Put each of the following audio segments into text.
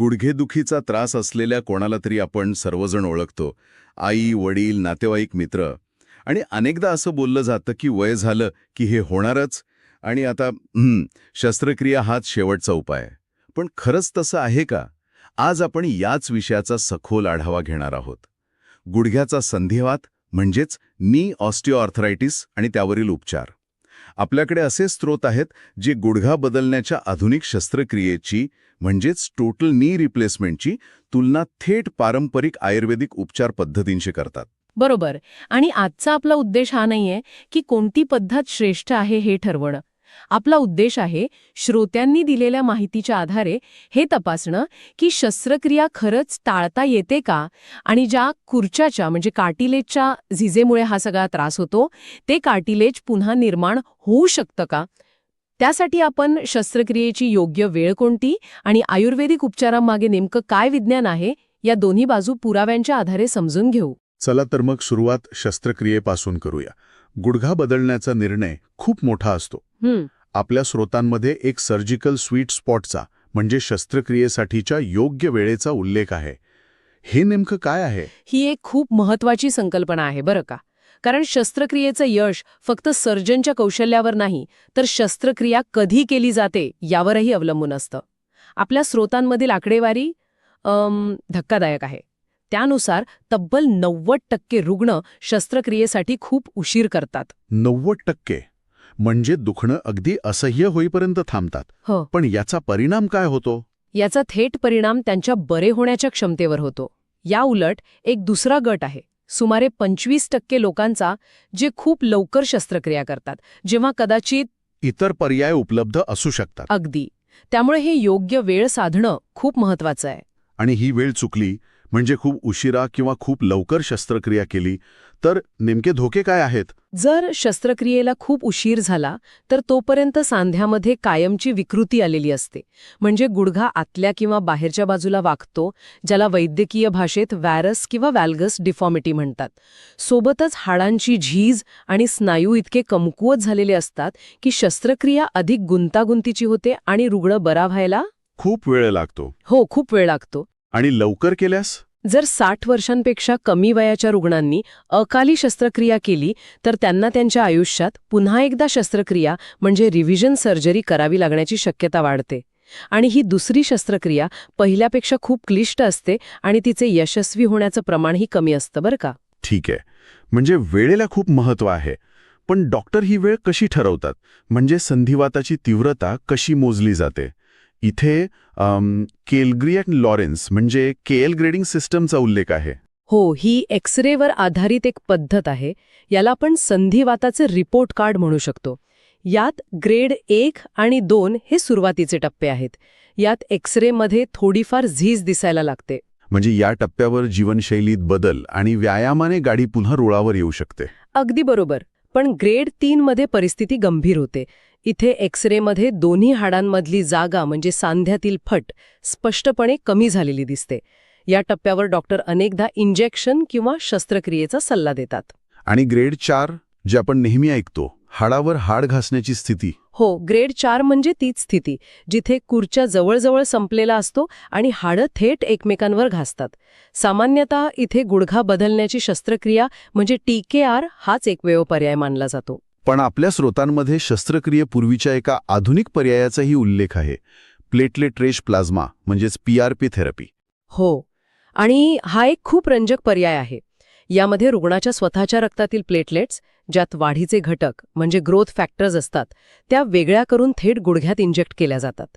गुडघेदुखीचा त्रास असलेल्या कोणाला तरी आपण सर्वजण ओळखतो. आई वडील नातेवाईक मित्र. आणि अनेकदा असं बोललं जातं की वय झालं की हे होणारच. आणि आता शस्त्रक्रिया हाच शेवटचा उपाय. पण खरंच तसं आहे का? आज आपण याच विषयाचा सखोल आढावा घेणार आहोत. गुडघ्याचा संधिवात म्हणजेच नी ऑस्टिओआर्थरायटिस आणि त्यावरील उपचार. आपल्याकडे असे स्रोत आहेत जे गुडघा बदलण्याच्या आधुनिक शस्त्रक्रियेची म्हणजेच टोटल नी रिप्लेसमेंटची तुलना थेट पारंपरिक आयुर्वेदिक उपचार पद्धतींशी करतात. बरोबर. आणि आजचा आपला उद्देश हा नाहीये की कोणती पद्धत श्रेष्ठ आहे हे ठरवणं. आपला उद्देश आहे श्रोत्यांनी दिलेल्या माहितीच्या आधारे हे तपासणं की शस्त्रक्रिया खरंच टाळता येते का आणि ज्या खुर्च्याच्या म्हणजे कार्टिलेजच्या झिजेमुळे हा सगळा त्रास होतो ते कार्टिलेज पुन्हा निर्माण होऊ शकतं का? त्यासाठी आपण शस्त्रक्रियेची योग्य वेळ कोणती आणि आयुर्वेदिक उपचारांमागे नेमकं काय विज्ञान आहे या दोन्ही बाजू पुराव्यांच्या आधारे समजून घेऊ. चला तर मग सुरुवात शस्त्रक्रियेपासून करूया. गुडघा बदलण्याचा निर्णय खूप मोठा असतो. आपल्या स्रोतांमध्ये एक सर्जिकल स्वीट स्पॉटचा म्हणजे शस्त्रक्रियेसाठीच्या योग्य वेळेचा उल्लेख आहे. हे नेमकं काय आहे? ही एक खूप महत्वाची संकल्पना आहे बरं का? कारण शस्त्रक्रियेचं यश फक्त सर्जनच्या कौशल्यावर नाही तर शस्त्रक्रिया कधी केली जाते यावरही अवलंबून असतं. आपल्या स्रोतांमधील आकडेवारी धक्कादायक आहे. त्यानुसार तब्बल नव्वद टक्के रुग्ण शस्त्रक्रियेसाठी खूप उशीर करतात. नव्वद टक्के? म्हणजे दुखणं अगदी असह्य होईपर्यंत थांबतात. हो. पण याचा परिणाम काय होतो? याचा थेट परिणाम त्यांच्या बरे होण्याच्या क्षमतेवर होतो. या उलट एक दुसरा गट आहे. सुमारे पंचवीस टक्के लोकांचा जे खूप लवकर शस्त्रक्रिया करतात जेव्हा कदाचित इतर पर्याय उपलब्ध असू शकतात. अगदी. त्यामुळे हे योग्य वेळ साधणं खूप महत्वाचं आहे. आणि ही वेळ चुकली म्हणजे खूप उशिरा किंवा खूप लवकर शस्त्रक्रिया केली तर नेमके धोके काय आहेत? जर शस्त्रक्रियेला खूप उशीर झाला तर तोपर्यंत सांध्यामध्ये कायमची विकृती आलेली असते. म्हणजे गुडघा आतल्या किंवा बाहेरच्या बाजूला वागतो ज्याला वैद्यकीय भाषेत वॅरस किंवा वॅल्गस डिफॉर्मिटी म्हणतात. सोबतच हाडांची झीज आणि स्नायू इतके कमकुवत झालेले असतात की शस्त्रक्रिया अधिक गुंतागुंतीची होते आणि रुग्ण बरा व्हायला खूप वेळ लागतो. हो खूप वेळ लागतो. आणि लवकर केल्यास? जर साठ वर्षांपेक्षा कमी वयाच्या रुग्णांनी अकाली शस्त्रक्रिया केली तर त्यांना त्यांच्या आयुष्यात पुन्हा एकदा शस्त्रक्रिया म्हणजे रिव्हिजन सर्जरी करावी लागण्याची शक्यता वाढते. आणि ही दुसरी शस्त्रक्रिया पहिल्यापेक्षा खूप क्लिष्ट असते आणि तिचे यशस्वी होण्याचं प्रमाणही कमी असतं बरं का? ठीक आहे. म्हणजे वेळेला खूप महत्त्व आहे. पण डॉक्टर ही वेळ कशी ठरवतात? म्हणजे संधिवाताची तीव्रता कशी मोजली जाते? इथे केलग्रियट लॉरेन्स म्हणजे केएल ग्रेडिंग सिस्टमचा उल्लेख आहे. हो ही एक्सरेवर आधारित एक पद्धत आहे. याला आपण संधिवाताचे रिपोर्ट कार्ड म्हणू शकतो. यात ग्रेड एक आणि दोन हे सुरुवातीचे टप्पे आहेत. यात एक्सरेमध्ये थोडीफार झीज दिसायला लागते. म्हणजे या टप्प्यावर जीवनशैलीत बदल आणि व्यायामाने गाडी पुन्हा रुळावर येऊ शकते. अगदी बरोबर. पण ग्रेड तीन मध्ये परिस्थिती गंभीर होते. इथे एक्सरेमध्ये दोन्ही हाडांमधली जागा म्हणजे सांध्यातील फट स्पष्टपणे कमी झालेली दिसते. या टप्प्यावर डॉक्टर अनेकदा इंजेक्शन किंवा शस्त्रक्रियेचा सल्ला देतात. आणि ग्रेड चार जे आपण नेहमी ऐकतो हाडावर हाड घासण्याची स्थिती. हो ग्रेड चार म्हणजे तीच स्थिती जिथे कुर्च्या जवळजवळ संपलेला असतो आणि हाडं थेट एकमेकांवर घासतात. सामान्यतः इथे गुडघा बदलण्याची शस्त्रक्रिया म्हणजे टीकेआर हाच एकमेव पर्याय मानला जातो. पण आपल्या स्रोतांमध्ये शस्त्रक्रियेपूर्वीच्या एका आधुनिक पर्यायाचाही उल्लेख आहे. प्लेटलेट रेश प्लाझ्मा म्हणजेच पीआरपी थेरपी. हो. आणि हा एक खूप रंजक पर्याय आहे. यामध्ये रुग्णाच्या स्वतःच्या रक्तातील प्लेटलेट्स ज्यात वाढीचे घटक म्हणजे ग्रोथ फॅक्टर्स असतात त्या वेगळ्या करून थेट गुडघ्यात इंजेक्ट केल्या जातात.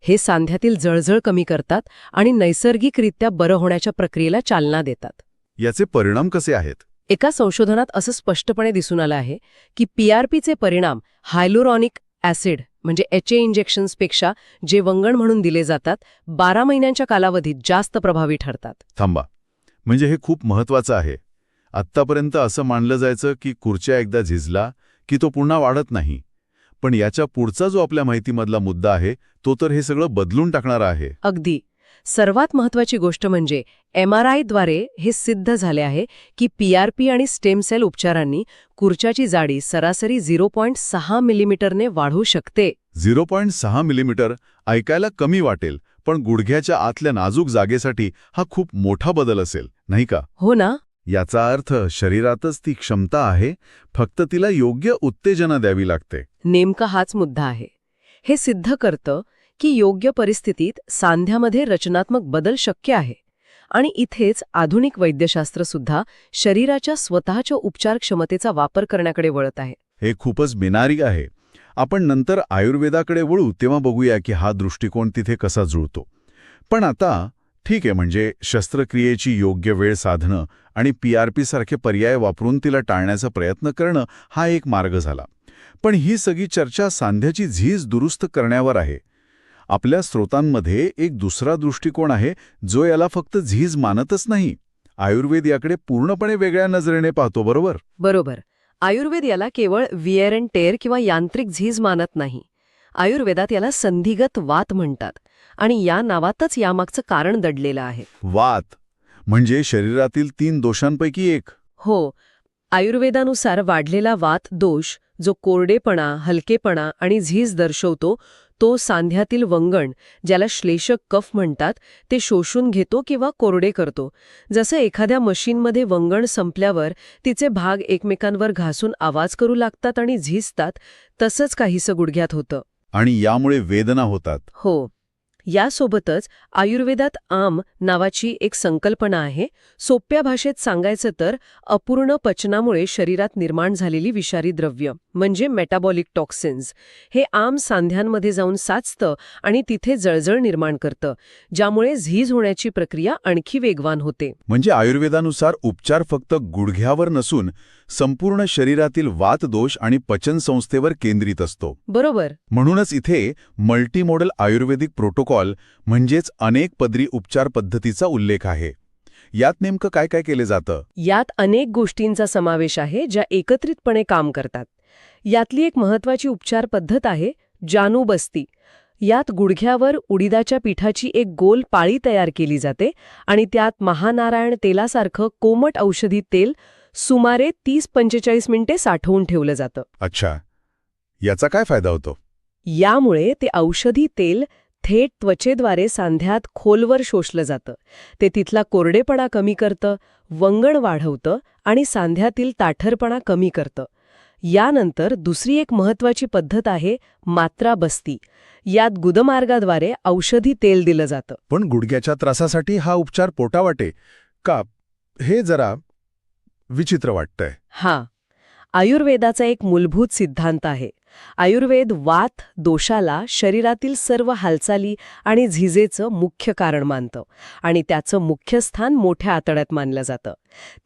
हे सांध्यातील जळजळ कमी करतात आणि नैसर्गिकरित्या बरं होण्याच्या प्रक्रियेला चालना देतात. याचे परिणाम कसे आहेत? एका संशोधनात असं स्पष्टपणे दिसून आलं आहे की पीआरपीचे परिणाम हायलोरॉनिक ॲसिड म्हणजे एच ए इंजेक्शन्सपेक्षा जे वंगण म्हणून दिले जातात बारा महिन्यांच्या कालावधीत जास्त प्रभावी ठरतात. थांबा. म्हणजे हे खूप महत्वाचं आहे. आत्तापर्यंत असं मानलं जायचं की खुर्च्या एकदा झिजला की तो पुन्हा वाढत नाही. पण याच्या पुढचा जो आपल्या माहितीमधला मुद्दा आहे तो तर हे सगळं बदलून टाकणारा आहे. अगदी. सर्वात महत्वाची गोष्ट म्हणजे एम आर आयद्वारे हे सिद्ध झाले आहे की पीआरपी आणि स्टेम सेल उपचारांनी कुर्च्याची जाडी सरासरी झिरो पॉईंट सहा मिलीमीटरने वाढू शकते. झिरो पॉईंट सहा मिलीमीटर ऐकायला कमी वाटेल पण गुडघ्याच्या आतल्या नाजूक जागेसाठी हा खूप मोठा बदल असेल नाही का? हो ना? याचा अर्थ शरीरातच ती क्षमता आहे फक्त तिला योग्य उत्तेजना द्यावी लागते. नेमका हाच मुद्दा आहे. हे सिद्ध करतं की योग्य परिस्थितीत सांध्यामध्ये रचनात्मक बदल शक्य आहे. आणि इथेच आधुनिक वैद्यशास्त्र सुद्धा शरीराच्या स्वतःच्या उपचार क्षमतेचा वापर करण्याकडे वळत आहे. हे खूपच बिनारी आहे. आपण नंतर आयुर्वेदाकडे वळू तेव्हा बघूया की हा दृष्टिकोन तिथे कसा जुळतो. पण आता ठीक आहे म्हणजे शस्त्रक्रियेची योग्य वेळ साधणं आणि पी आर सारखे पर्याय वापरून तिला टाळण्याचा प्रयत्न करणं हा एक मार्ग झाला. पण ही सगळी चर्चा सांध्याची झीज दुरुस्त करण्यावर आहे. आपल्या स्रोतांमध्ये एक दुसरा दृष्टिकोन आहे जो याला फक्त झीज मानतच नाही. आयुर्वेद याकडे पूर्णपणे वेगळ्या नजरेने पाहतो बरोबर? बरोबर. आयुर्वेद याला केवळ विअर अँड टेअर किंवा यांत्रिक झीज मानत नाही. आयुर्वेदात याला संधिगत वात म्हणतात आणि या नावातच यामागचं कारण दडलेलं आहे. वात म्हणजे शरीरातील तीन दोषांपैकी एक. हो. आयुर्वेदानुसार वाढलेला वात दोष जो कोरडेपणा हलकेपणा आणि झीज दर्शवतो तो सांध्यातील वंगण ज्याला श्लेषक कफ म्हणतात ते शोषून घेतो किंवा कोरडे करतो. जसं एखाद्या मशीनमध्ये वंगण संपल्यावर तिचे भाग एकमेकांवर घासून आवाज करू लागतात आणि झिजतात तसंच काहीसं गुडघ्यात होतं. आणि यामुळे वेदना होतात. हो. यासोबतच आयुर्वेदात आम नावाची एक संकल्पना आहे. सोप्या भाषेत सांगायचं तर अपूर्ण पचनामुळे शरीरात निर्माण झालेली विषारी द्रव्य म्हणजे मेटाबॉलिक टॉक्सिन्स हे आम सांध्यांमध्ये जाऊन साचतं आणि तिथे जळजळ निर्माण करतं ज्यामुळे झीज होण्याची प्रक्रिया आणखी वेगवान होते. म्हणजे आयुर्वेदानुसार उपचार फक्त गुडघ्यावर नसून संपूर्ण शरीरातील वातदोष आणि पचन संस्थेवर केंद्रित असतो. बरोबर. म्हणूनच इथे मल्टीमोडल आयुर्वेदिक प्रोटोकॉल म्हणजेच अनेक पदरी उपचार पद्धतीचा उल्लेख आहे. यात नेमकं काय काय केले जातं? यात अनेक गोष्टींचा समावेश आहे ज्या एकत्रितपणे काम करतात. यातली एक महत्वाची उपचार पद्धत आहे जानू बस्ती. यात गुडघ्यावर उडीदाच्या पिठाची एक गोल पाळी तयार केली जाते आणि त्यात महानारायण तेलासारखं कोमट औषधी तेल सुमारे तीस पंचेचाळीस मिनिटे साठवून ठेवलं जातं. अच्छा. याचा काय फायदा होतो? यामुळे ते औषधी तेल थेट त्वचेद्वारे सांध्यात खोलवर शोषलं जातं. ते तिथला कोरडेपणा कमी करतं वंगण वाढवतं आणि सांध्यातील ताठरपणा कमी करतं. यानंतर दुसरी एक महत्वाची पद्धत आहे मात्रा बस्ती. यात गुदमार्गाद्वारे औषधी तेल दिलं जातं. पण गुडघ्याच्या त्रासासाठी हा उपचार पोटावाटे. का? हे जरा विचित्र वाटतंय. हा. आयुर्वेदाचा एक मूलभूत सिद्धांत आहे. आयुर्वेद वात दोषाला शरीरातील सर्व हालचाली आणि झिजेचं मुख्य कारण मानतं आणि त्याचं मुख्य स्थान मोठ्या आतड्यात मानलं जातं.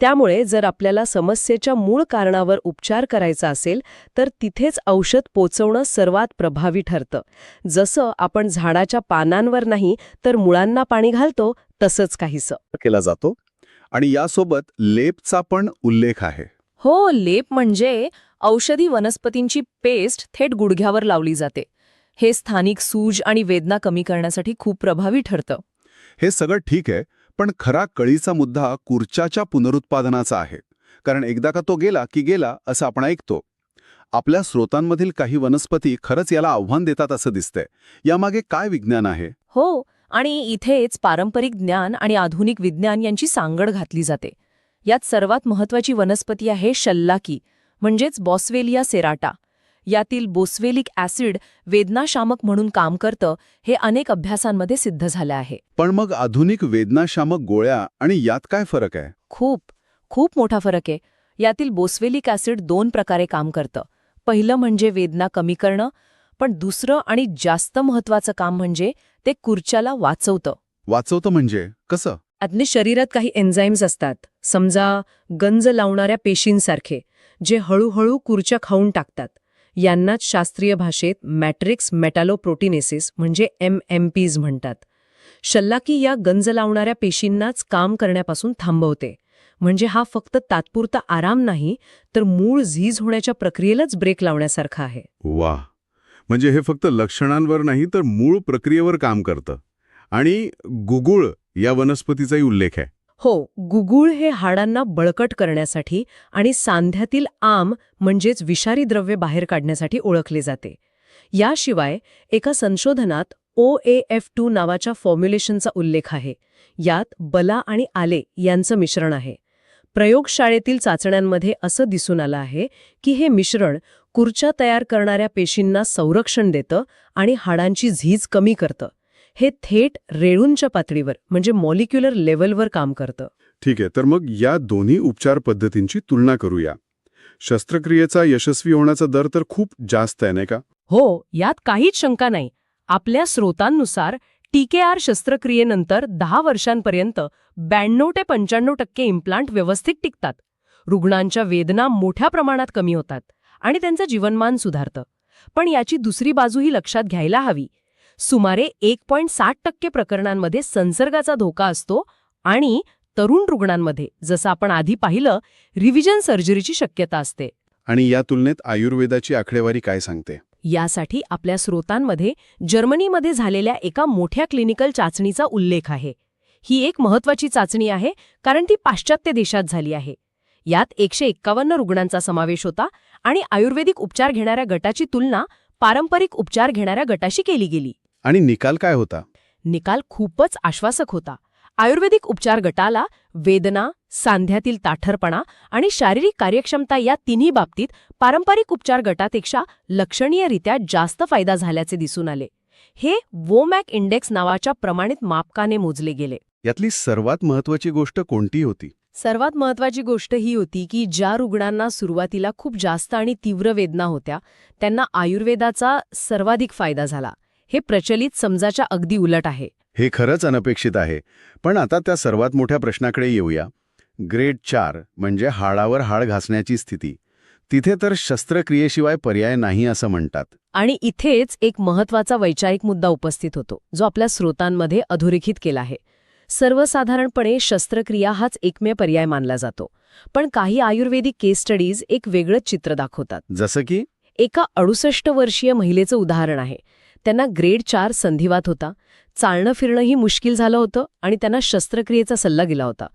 त्यामुळे जर आपल्याला समस्येच्या मूळ कारणावर उपचार करायचा असेल तर तिथेच औषध पोचवणं सर्वात प्रभावी ठरतं. जसं आपण झाडाच्या पानांवर नाही तर मुळांना पाणी घालतो तसंच काहीसं. केला जातो. आणि यासोबत लेपचा पण उल्लेख आहे. हो लेप म्हणजे औषधी वनस्पतींची पेस्ट थेट गुडघ्यावर लावली जाते. हे स्थानिक सूज आणि वेदना कमी करण्यासाठी खूप प्रभावी ठरतं. हे सगळं ठीक आहे पण खरा कळीचा मुद्दा कुर्च्याच्या पुनरुत्पादनाचा आहे. कारण एकदा का तो गेला की गेला असं आपण ऐकतो. आपल्या स्रोतांमधील काही वनस्पती खरंच याला आव्हान देतात असं दिसतंय. यामागे काय विज्ञान आहे? हो आणि इथेच पारंपरिक ज्ञान आणि आधुनिक विज्ञान यांची सांगड घातली जाते. यात सर्वात महत्वाची वनस्पती आहे शल्लाकी म्हणजेच बॉस्वेलिया सेराटा. यातील बोस्वेलिक ॲसिड वेदनाशामक म्हणून काम करतं हे अनेक अभ्यासांमध्ये सिद्ध झालं आहे. पण मग आधुनिक वेदनाशामक गोळ्या आणि यात काय फरक आहे? खूप खूप मोठा फरक आहे. यातील बोस्वेलिक ॲसिड दोन प्रकारे काम करतं. पहिलं म्हणजे वेदना कमी करणं पण दुसरं आणि जास्त महत्वाचं काम म्हणजे ते कुर्च्याला वाचवतं. वाचवतं म्हणजे? कसं? आतने शरीरात काही एन्झाईम्स असतात. समजा गंज लावणाऱ्या पेशींसारखे जे हळूहळू कुर्च्या खाऊन टाकतात. यांनाच शास्त्रीय भाषेत मॅट्रिक्स मेटॅलोप्रोटीनेसिस म्हणजे एम एम पीज म्हणतात. शल्लाकी या गंज लावणाऱ्या पेशींनाच काम करण्यापासून थांबवते. म्हणजे हा फक्त तात्पुरता आराम नाही तर मूळ झीज होण्याच्या प्रक्रियेलाच ब्रेक लावण्यासारखा आहे. वा म्हणजे हे फक्त लक्षणांवर नाही तर मूळ प्रक्रियेवर काम करतं. आणि गुगुळ या वनस्पतीचाही उल्लेख आहे. हो गुगुळ हे हाडांना बळकट करण्यासाठी आणि सांध्यातील आम म्हणजेच विषारी द्रव्य बाहेर काढण्यासाठी ओळखले जाते. याशिवाय एका संशोधनात ओ ए एफ टू नावाच्या फॉर्म्युलेशनचा उल्लेख आहे. यात बला आणि आले यांचं मिश्रण आहे. प्रयोगशाळेतील चाचण्यांमध्ये असं दिसून आलं आहे की हे मिश्रण कुर्च्या तयार करणाऱ्या पेशींना संरक्षण देतं आणि हाडांची झीज कमी करतं. हे थेट रेणूंच्या पातळीवर म्हणजे मॉलिक्युलर लेव्हलवर काम करतं. ठीक आहे तर मग या दोन्ही उपचार पद्धतींची तुलना करूया. शस्त्रक्रियेचा यशस्वी होण्याचा दर तर खूप जास्त आहे नाही का? हो यात काहीच शंका नाही. आपल्या स्रोतांनुसार टीकेआर शस्त्रक्रियेनंतर दहा वर्षांपर्यंत ब्याण्णव ते पंच्याण्णव टक्के इम्प्लांट व्यवस्थित टिकतात. रुग्णांच्या वेदना मोठ्या प्रमाणात कमी होतात. आणि त्यांचं जीवनमान सुधारतं. पण याची दुसरी बाजूही लक्षात घ्यायला हवी. सुमारे एक पॉईंट साठ टक्के प्रकरणांमध्ये संसर्गाचा धोका असतो आणि तरुण रुग्णांमध्ये जसं आपण आधी पाहिलं रिव्हिजन सर्जरीची शक्यता असते. आणि या तुलनेत आयुर्वेदाची आकडेवारी काय सांगते? यासाठी आपल्या स्रोतांमध्ये जर्मनीमध्ये झालेल्या एका मोठ्या क्लिनिकल चाचणीचा उल्लेख आहे. ही एक महत्वाची चाचणी आहे कारण ती पाश्चात्य देशात झाली आहे. यात एकशे एक्कावन्न रुग्णांचा समावेश होता आणि आयुर्वेदिक उपचार घेणाऱ्या गटाची तुलना पारंपरिक उपचार घेणाऱ्या गटाशी केली गेली. आणि निकाल काय होता? निकाल खूपच आश्वासक होता. आयुर्वेदिक उपचार गटाला वेदना सांध्यातील ताठरपणा आणि शारीरिक कार्यक्षमता या तिन्ही बाबतीत पारंपरिक उपचार गटापेक्षा लक्षणीयरित्या जास्त फायदा झाल्याचे दिसून आले. हे वोमॅक इंडेक्स नावाच्या प्रमाणित मापकाने मोजले गेले. यातली सर्वात महत्वाची गोष्ट कोणती होती? सर्वात महत्वाची गोष्ट ही होती की ज्या रुग्णांना सुरुवातीला खूप जास्त आणि तीव्र वेदना होत्या त्यांना आयुर्वेदाचा सर्वाधिक फायदा झाला. हे प्रचलित समजाच्या अगदी उलट आहे. हे खरंच अनपेक्षित आहे. पण आता त्या सर्वात मोठ्या प्रश्नाकडे येऊया. ग्रेड चार म्हणजे हाडावर हाड घासण्याची स्थिती. तिथे तर शस्त्रक्रियेशिवाय पर्याय नाही असं म्हणतात. आणि इथेच एक महत्त्वाचा वैचारिक मुद्दा उपस्थित होतो जो आपल्या स्रोतांमध्ये अधोरेखित केला आहे. सर्वसाधारणपणे शस्त्रक्रिया हाच एकमेव पर्याय मानला जातो. पण काही आयुर्वेदिक केस स्टडीज एक वेगळंच चित्र दाखवतात. जसं की? एका अडुसष्ट वर्षीय महिलेचं उदाहरण आहे. त्यांना ग्रेड चार संधिवात होता. चालणं फिरणंही मुश्किल झालं होतं आणि त्यांना शस्त्रक्रियेचा सल्ला गेला होता.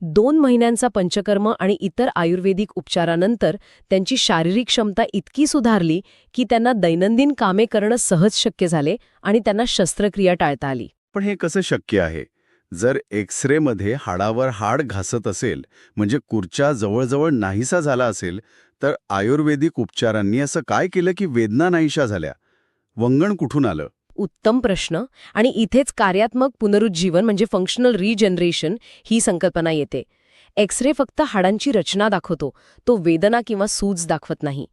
दोन महिन्यांचा पंचकर्म आणि इतर आयुर्वेदिक उपचारानंतर त्यांची शारीरिक क्षमता इतकी सुधारली की त्यांना दैनंदिन कामे करणं सहज शक्य झाले आणि त्यांना शस्त्रक्रिया टाळता आली. पण हे कसं शक्य आहे? जर एक्स रेमध्ये हाडावर हाड घासत असेल म्हणजे कुर्च्या जवळजवळ नाहीसा झाला असेल तर आयुर्वेदिक उपचारांनी असं काय केलं की वेदना नाहीशा झाल्या? वंगण कुठून आलं? उत्तम प्रश्न. आणि इथेच कार्यात्मक पुनरुज्जीवन म्हणजे फंक्शनल रिजनरेशन ही संकल्पना येते. एक्स रे फक्त हाडांची रचना दाखवतो. तो वेदना किंवा सूज दाखवत नाही.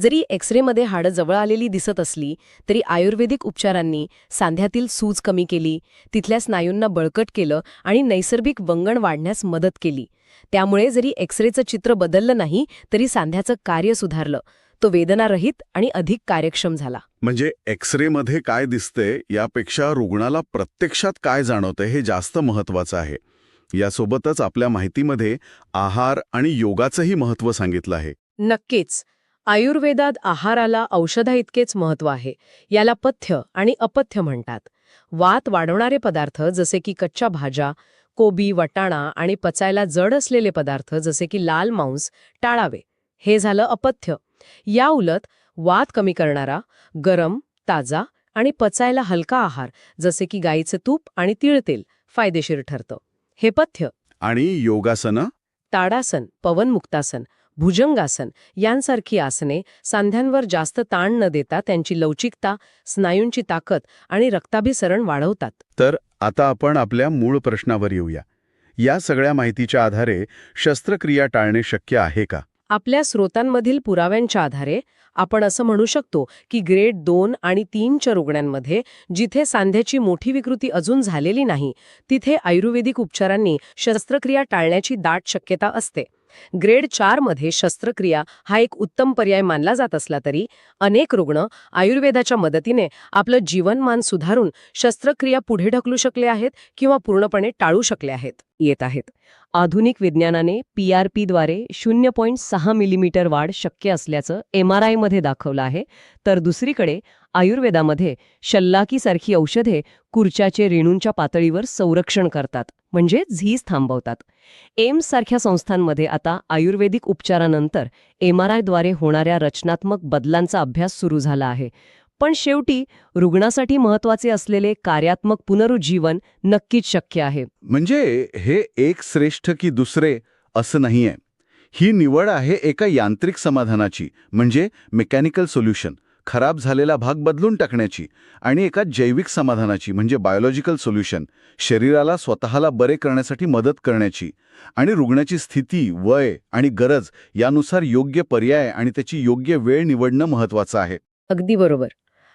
जरी एक्स रेमध्ये हाडं जवळ आलेली दिसत असली तरी आयुर्वेदिक उपचारांनी सांध्यातील सूज कमी केली तिथल्या स्नायूंना बळकट केलं आणि नैसर्गिक वंगण वाढण्यास मदत केली. त्यामुळे जरी एक्स रेचं चित्र बदललं नाही तरी सांध्याचं कार्य सुधारलं. तो वेदनारहित आणि अधिक कार्यक्षम झाला. म्हणजे एक्समध्ये काय दिसतंय यापेक्षा रुग्णाला प्रत्यक्षात काय जाणवतंय हे जास्त महत्वाचं आहे. यासोबतच आपल्या माहितीमध्ये आहार आणि योगाचंही महत्त्व सांगितलं आहे. नक्कीच. आयुर्वेदात आहाराला औषधाइतकेच महत्त्व आहे याला पथ्य आणि अपथ्य म्हणतात. वात वाढवणारे पदार्थ जसे की कच्च्या भाज्या कोबी वटाणा आणि पचायला जड असलेले पदार्थ जसे की लाल मांस टाळावे हे झालं अपथ्य. या उलट वात कमी करणारा गरम ताजा आणि पचायला हलका आहार जसे की गाईचं तूप आणि तिळतेल फायदेशीर ठरतं. हे पथ्य. आणि योगासनं? ताडासन पवनमुक्तासन भुजंगासन यांसारखी आसने सांध्यांवर जास्त ताण न देता त्यांची लवचिकता स्नायूंची ताकद आणि रक्ताभिसरण वाढवतात. तर आता आपण आपल्या मूळ प्रश्नावर येऊया. या सगळ्या माहितीच्या आधारे शस्त्रक्रिया टाळणे शक्य आहे का? आपल्या स्रोतांमधील पुराव्यांच्या आधारे आपण असं म्हणू शकतो की ग्रेड दोन आणि तीनच्या रुग्णांमध्ये जिथे सांध्याची मोठी विकृती अजून झालेली नाही तिथे आयुर्वेदिक उपचारांनी शस्त्रक्रिया टाळण्याची दाट शक्यता असते. ग्रेड चारमध्ये शस्त्रक्रिया हा एक उत्तम पर्याय मानला जात असला तरी अनेक रुग्ण आयुर्वेदाच्या मदतीने आपलं जीवनमान सुधारून शस्त्रक्रिया पुढे ढकलू शकले आहेत किंवा पूर्णपणे टाळू शकले आहेत येत आहेत. आधुनिक विज्ञानाने पी आर पीद्वारे शून्य पॉईंट सहा मिलीमीटर वाढ शक्य असल्याचं एम आर आयमध्ये दाखवलं आहे. तर दुसरीकडे आयुर्वेदामध्ये शल्लाकीसारखी औषधे कुर्च्याचे रेणूंच्या पातळीवर संरक्षण करतात. म्हणजे झीज थांबवतात. एम्स सारख्या संस्थांमध्ये आता आयुर्वेदिक उपचारानंतर एम आर आयद्वारे होणाऱ्या रचनात्मक बदलांचा अभ्यास सुरू झाला आहे. पण शेवटी रुग्णासाठी महत्त्वाचे असलेले कार्यात्मक पुनरुज्जीवन नक्कीच शक्य आहे. म्हणजे हे एक श्रेष्ठ की दुसरे असं नाहीये. ही निवड आहे एका यांत्रिक समाधानाची म्हणजे मेकॅनिकल सोल्युशन. खराब झालेला भाग बदलून टाकण्याची आणि एका जैविक समाधानाची म्हणजे बायोलॉजिकल सोल्युशन शरीराला स्वतःला बरे करण्यासाठी मदत करण्याची आणि रुग्णाची स्थिती वय आणि गरज यानुसार योग्य पर्याय आणि त्याची योग्य वेळ निवडणं महत्वाचं आहे. अगदी बरोबर.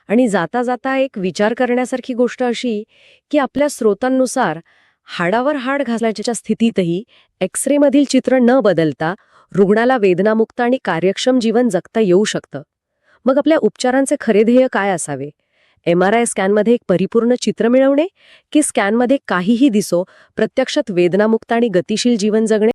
आणि जाता जाता एक विचार करण्यासारखी गोष्ट अशी की आपल्या स्रोतांनुसार हाडावर हाड घासल्याच्या स्थितीतही एक्सरेमधील चित्र न बदलता रुग्णाला वेदनामुक्त आणि कार्यक्षम जीवन जगता येऊ शकतं. मग आपल्या उपचारांचे खरे ध्येय काय असावे? एम आर आय स्कॅनमध्ये एक परिपूर्ण चित्र मिळवणे की स्कॅनमध्ये काहीही दिसो प्रत्यक्षात वेदनामुक्त आणि गतिशील जीवन जगणे?